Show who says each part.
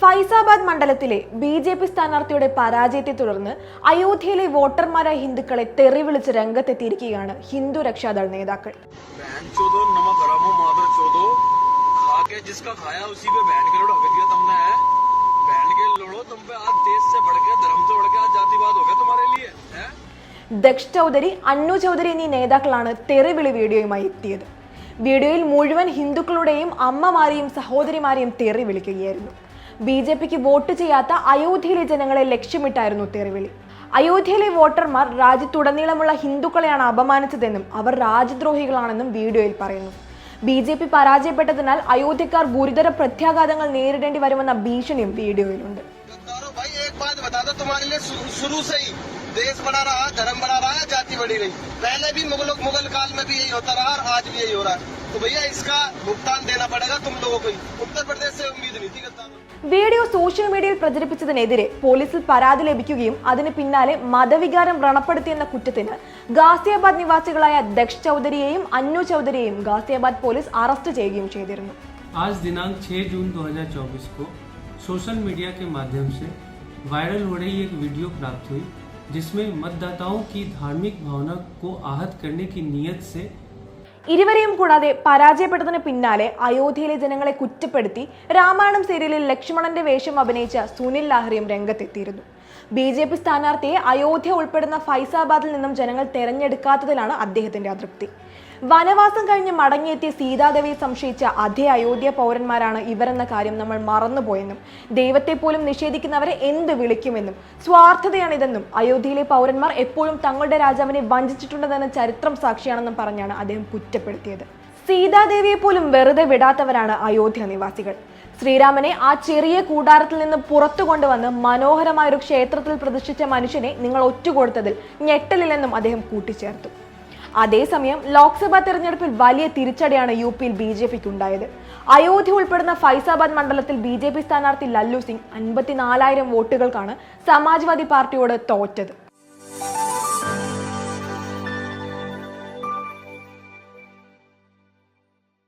Speaker 1: ഫൈസാബാദ് മണ്ഡലത്തിലെ B J P സ്ഥാനാർത്ഥിയുടെ പരാജയത്തെ തുടർന്ന് അയോധ്യയിലെ വോട്ടർമാരായ ഹിന്ദുക്കളെ തെറി വിളിച്ച് രംഗത്തെത്തിയിരിക്കുകയാണ് ഹിന്ദു രക്ഷാദൾ നേതാക്കൾ. ദക്ഷ് ചൗധരി അന്നു ചൗധരി എന്നീ നേതാക്കളാണ് തെറിവിളി വീഡിയോയുമായി എത്തിയത്. വീഡിയോയിൽ മുഴുവൻ ഹിന്ദുക്കളുടെയും അമ്മമാരെയും സഹോദരിമാരെയും തെറി വിളിക്കുകയായിരുന്നു ബി ജെ പിക്ക് വോട്ട് ചെയ്യാത്ത അയോധ്യയിലെ ജനങ്ങളെ ലക്ഷ്യമിട്ടായിരുന്നു തെറിവിളി. അയോധ്യയിലെ വോട്ടർമാർ രാജ്യത്തുടനീളമുള്ള ഹിന്ദുക്കളെയാണ് അപമാനിച്ചതെന്നും അവർ രാജ്യദ്രോഹികളാണെന്നും വീഡിയോയിൽ പറയുന്നു. ബി ജെ പി പരാജയപ്പെട്ടതിനാൽ അയോധ്യക്കാർ ഗുരുതര പ്രത്യാഘാതങ്ങൾ നേരിടേണ്ടി വരുമെന്ന ഭീഷണിയും വീഡിയോയിലുണ്ട്.
Speaker 2: गद्दारों भाई एक बात बता दो तुम्हारे लिए शुरू शुरू से ही देश बड़ा रहा धर्म बड़ा रहा जाति बड़ी रही पहले भी मुगल मुगल काल में भी यही होता रहा और आज भी यही हो रहा है तो भैया इसका भुगतान देना पड़ेगा तुम लोगों को ही उत्तर प्रदेश से उम्मीद नहीं थी गद्दारों
Speaker 1: വീഡിയോ സോഷ്യൽ മീഡിയയിൽ പ്രചരിപ്പിച്ചതിനെതിരെ പോലീസിൽ പരാതി ലഭിക്കുകയും അതിന് പിന്നാലെ മതവികാരം വ്രണപ്പെടുത്തിയെന്ന കുറ്റത്തിന് ഗാസിയാബാദ് നിവാസികളായ ദക്ഷ് ചൗധരിയെയും അന്നു ചൗധരിയെയും ഗാസിയാബാദ് പോലീസ് അറസ്റ്റ് ചെയ്യുകയും ചെയ്തിരുന്നു
Speaker 3: आज दिनांक 6 जून 2024 को सोशल मीडिया के माध्यम से वायरल हो रही एक वीडियो प्राप्त हुई जिसमें मतदाताओं की धार्मिक भावना को आहत करने की नीयत से
Speaker 1: ഇരുവരെയും കൂടാതെ പരാജയപ്പെട്ടതിന് പിന്നാലെ അയോധ്യയിലെ ജനങ്ങളെ കുറ്റപ്പെടുത്തി രാമായണം സീരിയലിൽ ലക്ഷ്മണന്റെ വേഷം അഭിനയിച്ച സുനിൽ ലാഹ്രിയും രംഗത്തെത്തിയിരുന്നു. ബി ജെ പി സ്ഥാനാർത്ഥിയെ അയോധ്യ ഉൾപ്പെടുന്ന ഫൈസാബാദിൽ നിന്നും ജനങ്ങൾ തെരഞ്ഞെടുക്കാത്തതിലാണ് അദ്ദേഹത്തിന്റെ അതൃപ്തി. വനവാസം കഴിഞ്ഞ് മടങ്ങിയെത്തിയ സീതാദേവിയെ സംശയിച്ച അതേ അയോധ്യ പൗരന്മാരാണ് ഇവരെന്ന കാര്യം നമ്മൾ മറന്നുപോയെന്നും ദൈവത്തെ പോലും നിഷേധിക്കുന്നവരെ എന്ത് വിളിക്കുമെന്നും സ്വാർത്ഥതയാണിതെന്നും അയോധ്യയിലെ പൗരന്മാർ എപ്പോഴും തങ്ങളുടെ രാജാവിനെ വഞ്ചിച്ചിട്ടുണ്ടെന്ന ചരിത്രം സാക്ഷിയാണെന്നും പറഞ്ഞാണ് അദ്ദേഹം കുറ്റപ്പെടുത്തിയത്. സീതാദേവിയെ പോലും വെറുതെ വിടാത്തവരാണ് അയോധ്യ നിവാസികൾ. ശ്രീരാമനെ ആ ചെറിയ കൂടാരത്തിൽ നിന്ന് പുറത്തു കൊണ്ടുവന്ന് മനോഹരമായ ഒരു ക്ഷേത്രത്തിൽ പ്രതിഷ്ഠിച്ച മനുഷ്യനെ നിങ്ങൾ ഒറ്റുകൊടുത്തതിൽ ഞെട്ടലില്ലെന്നും അദ്ദേഹം കൂട്ടിച്ചേർത്തു. അതേസമയം ലോക്സഭാ തെരഞ്ഞെടുപ്പിൽ വലിയ തിരിച്ചടിയാണ് യു പിയിൽ ബി ജെ പിക്ക് ഉണ്ടായത് അയോധ്യ ഉൾപ്പെടുന്ന ഫൈസാബാദ് മണ്ഡലത്തിൽ ബി ജെ പി സ്ഥാനാർത്ഥി ലല്ലു സിംഗ് അൻപത്തിനാലായിരം വോട്ടുകൾക്കാണ് സമാജ്വാദി പാർട്ടിയോട് തോറ്റത്.